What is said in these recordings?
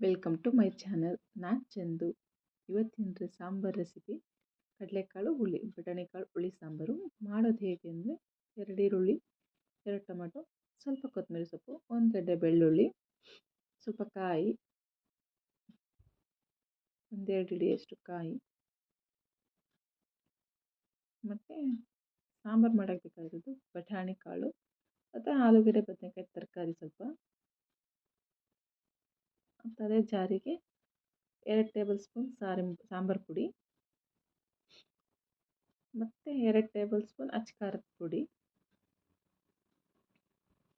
Welcome to my channel ನಾನು ಚಂದು. ಇವತ್ತಿನ sambar recipe ಕಡಲೆಕಾಳು ಹುಳಿ, ಬಟಾಣಿಕಾಳು ಹುಳಿ ಸಾಂಬಾರು. ಮಾಡೋದು ಹೇಗೆ ಅಂದರೆ ಎರಡು ಈರುಳ್ಳಿ, ಎರಡು ಟೊಮೆಟೊ, ಸ್ವಲ್ಪ ಕೊತ್ತಂಬರಿ ಸೊಪ್ಪು, ಒಂದು ಗಡ್ಡೆ ಬೆಳ್ಳುಳ್ಳಿ, ಸ್ವಲ್ಪ ಕಾಯಿ ಒಂದೆರಡು ಹಿಡಿಯಷ್ಟು ಕಾಯಿ. ಮತ್ತು ಸಾಂಬಾರು ಮಾಡೋಕ್ಕೆ ಬೇಕಾಗಿರೋದು ಬಟಾಣಿ ಕಾಳು ಮತ್ತು ಆಲೂಗಡ್ಡೆ, ಬದನೆಕಾಯಿ, ತರಕಾರಿ. ಜಾರಿಗೆ ಎರಡು ಟೇಬಲ್ ಸ್ಪೂನ್ ಸಾರಿ, ಸಾಂಬಾರು ಪುಡಿ. ಮತ್ತು ಎರಡು ಟೇಬಲ್ ಸ್ಪೂನ್ ಅಚ್ಕಾರದ ಪುಡಿ.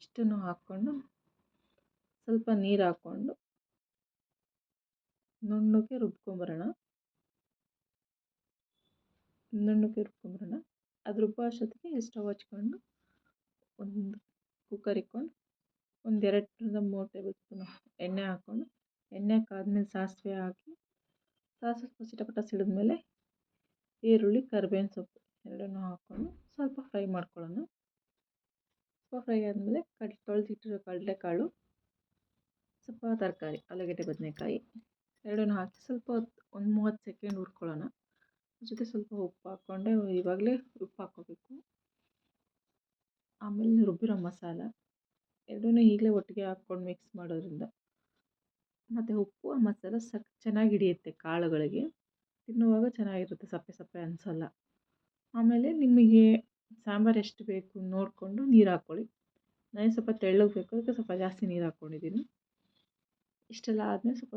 ಇಷ್ಟನ್ನು ಹಾಕ್ಕೊಂಡು ಸ್ವಲ್ಪ ನೀರು ಹಾಕ್ಕೊಂಡು ನುಣ್ಣಗೆ ರುಬ್ಕೊಂಬರೋಣ. ನುಣ್ಣಗೆ ರುಬ್ಕೊಂಬರೋಣ. ಅದು ರುಬ್ಬೋ ಅಷ್ಟೊತ್ತಿಗೆ ಸ್ಟವ್ ಹಚ್ಕೊಂಡು ಒಂದು ಕುಕ್ಕರ್ ಇಕ್ಕೊಂಡು ಒಂದು ಎರಡರಿಂದ ಮೂರು ಟೇಬಲ್ ಸ್ಪೂನ್ ಎಣ್ಣೆ ಹಾಕ್ಕೊಂಡು ಎಣ್ಣೆ ಕಾದ್ಮೇಲೆ ಸಾಸಿವೆ ಹಾಕಿ, ಸಾಸಿವೆ ಚಿಟಪಟ ಸಿಡಿದ್ಮೇಲೆ ಈರುಳ್ಳಿ, ಕರಿಬೇವಿನ ಸೊಪ್ಪು ಎರಡನ್ನೂ ಹಾಕ್ಕೊಂಡು ಸ್ವಲ್ಪ ಫ್ರೈ ಮಾಡ್ಕೊಳ್ಳೋಣ. ಸ್ವಲ್ಪ ಫ್ರೈ ಆದಮೇಲೆ ಕಡ್, ತೊಳೆದಿಟ್ಟಿರೋ ಕಡಲೆಕಾಳು, ಸ್ವಲ್ಪ ತರಕಾರಿ, ಆಲೂಗಡ್ಡೆ ಬದನೆಕಾಯಿ ಎರಡನ್ನೂ ಹಾಕಿ ಸ್ವಲ್ಪ ಹೊತ್ತು, ಒಂದು ಮೂವತ್ತು ಸೆಕೆಂಡ್ ಹುರ್ಕೊಳ್ಳೋಣ. ಜೊತೆ ಸ್ವಲ್ಪ ಉಪ್ಪು ಹಾಕ್ಕೊಂಡೆ, ಇವಾಗಲೇ ಉಪ್ಪು ಹಾಕ್ಕೋಬೇಕು. ಆಮೇಲೆ ರುಬ್ಬಿರೋ ಮಸಾಲ ಎರಡನ್ನೂ ಈಗಲೇ ಒಟ್ಟಿಗೆ ಹಾಕ್ಕೊಂಡು ಮಿಕ್ಸ್ ಮಾಡೋದ್ರಿಂದ ಮತ್ತು ಉಪ್ಪು, ಮಸಾಲ ಸಕ್, ಚೆನ್ನಾಗಿ ಹಿಡಿಯುತ್ತೆ ಕಾಳುಗಳಿಗೆ. ತಿನ್ನುವಾಗ ಚೆನ್ನಾಗಿರುತ್ತೆ ಸಪ್ಪೆ ಸಪ್ಪೆ ಅನಿಸಲ್ಲ. ಆಮೇಲೆ ನಿಮಗೆ ಸಾಂಬಾರು ಎಷ್ಟು ಬೇಕು ನೋಡಿಕೊಂಡು ನೀರು ಹಾಕ್ಕೊಳ್ಳಿ ನಾನು ಸ್ವಲ್ಪ ತೆಳ್ಳಗೆ ಬೇಕು, ಅದಕ್ಕೆ ಸ್ವಲ್ಪ ಜಾಸ್ತಿ ನೀರು ಹಾಕ್ಕೊಂಡಿದ್ದೀನಿ ಇಷ್ಟೆಲ್ಲ ಆದಮೇಲೆ ಸ್ವಲ್ಪ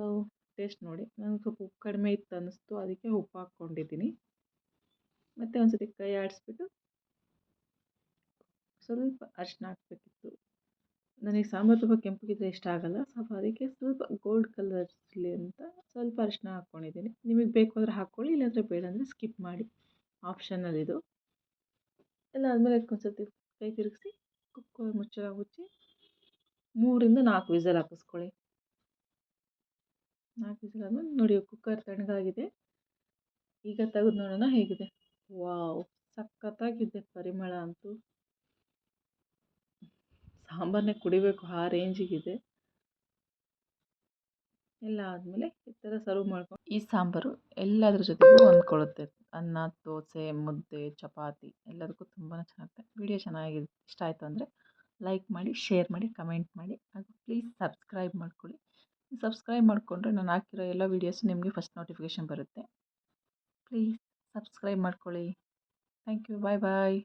ಟೇಸ್ಟ್ ನೋಡಿ. ನನಗೆ ಸ್ವಲ್ಪ ಉಪ್ಪು ಕಡಿಮೆ ಇತ್ತು ಅನ್ನಿಸ್ತು, ಅದಕ್ಕೆ ಉಪ್ಪು ಹಾಕ್ಕೊಂಡಿದ್ದೀನಿ ಮತ್ತು ಒಂದು ಸತಿ ಕೈ ಆಡಿಸ್ಬಿಟ್ಟು ಸ್ವಲ್ಪ ಅರಿಶಿನ ಹಾಕಬೇಕಿತ್ತು. ನನಗೆ ಸಾಂಬಾರು ತುಂಬ ಕೆಂಪಗಿದ್ರೆ ಇಷ್ಟ ಆಗಲ್ಲ. ಸ್ವಲ್ಪ ಅದಕ್ಕೆ ಸ್ವಲ್ಪ ಗೋಲ್ಡ್ ಕಲರ್ ಅಂತ ಸ್ವಲ್ಪ ಅರಿಶಿನ ಹಾಕ್ಕೊಂಡಿದ್ದೀನಿ ನಿಮಗೆ ಬೇಕು ಅಂದರೆ ಹಾಕ್ಕೊಳ್ಳಿ ಇಲ್ಲಾಂದರೆ ಬೇಡ ಅಂದರೆ ಸ್ಕಿಪ್ ಮಾಡಿ. ಆಪ್ಷನಲ್ ಇದು. ಎಲ್ಲ ಆದಮೇಲೆ ಒಂದು ಕೈ ತಿರುಗಿಸಿ, ಕುಕ್ಕರ್ ಮುಚ್ಚಳ ಮುಚ್ಚಿ ಮೂರಿಂದ ನಾಲ್ಕು ವಿಸಲ್ ಹಾಕಿಸ್ಕೊಳ್ಳಿ. ನಾಲ್ಕು ವಿಸಲ್ ಆದಮೇಲೆ ನೋಡಿ, ಕುಕ್ಕರ್ ತಣ್ಣಗಾಗಿದೆ. ಈಗ ತೆಗೆದು ನೋಡೋಣ ಹೇಗಿದೆ. ವಾವ್, ಸಖತ್ತಾಗಿದೆ ಪರಿಮಳ ಅಂತೂ. ಸಾಂಬಾರನ್ನೇ ಕುಡಿಬೇಕು ಆ ರೇಂಜಿಗಿದೆ. ಎಲ್ಲ ಆದಮೇಲೆ ಈ ಥರ ಸರ್ವ್ ಮಾಡ್ಕೊಂಡು ಈ ಸಾಂಬಾರು ಎಲ್ಲದ್ರ ಜೊತೆಗೂ ಹೊಂದ್ಕೊಳ್ಳುತ್ತೆ. ಅನ್ನ, ದೋಸೆ, ಮುದ್ದೆ, ಚಪಾತಿ ಎಲ್ಲದಕ್ಕೂ ತುಂಬಾ ಚೆನ್ನಾಗುತ್ತೆ. ವಿಡಿಯೋ ಚೆನ್ನಾಗಿದೆ ಇಷ್ಟ ಆಯಿತು ಅಂದರೆ ಲೈಕ್ ಮಾಡಿ ಶೇರ್ ಮಾಡಿ ಕಮೆಂಟ್ ಮಾಡಿ ಹಾಗೂ ಪ್ಲೀಸ್ ಸಬ್ಸ್ಕ್ರೈಬ್ ಮಾಡ್ಕೊಳ್ಳಿ. ಸಬ್ಸ್ಕ್ರೈಬ್ ಮಾಡಿಕೊಂಡ್ರೆ ನಾನು ಹಾಕಿರೋ ಎಲ್ಲ ವೀಡಿಯೋಸ್ ನಿಮಗೆ ಫಸ್ಟ್ ನೋಟಿಫಿಕೇಷನ್ ಬರುತ್ತೆ. ಪ್ಲೀಸ್ ಸಬ್ಸ್ಕ್ರೈಬ್ ಮಾಡ್ಕೊಳ್ಳಿ. Thank you bye bye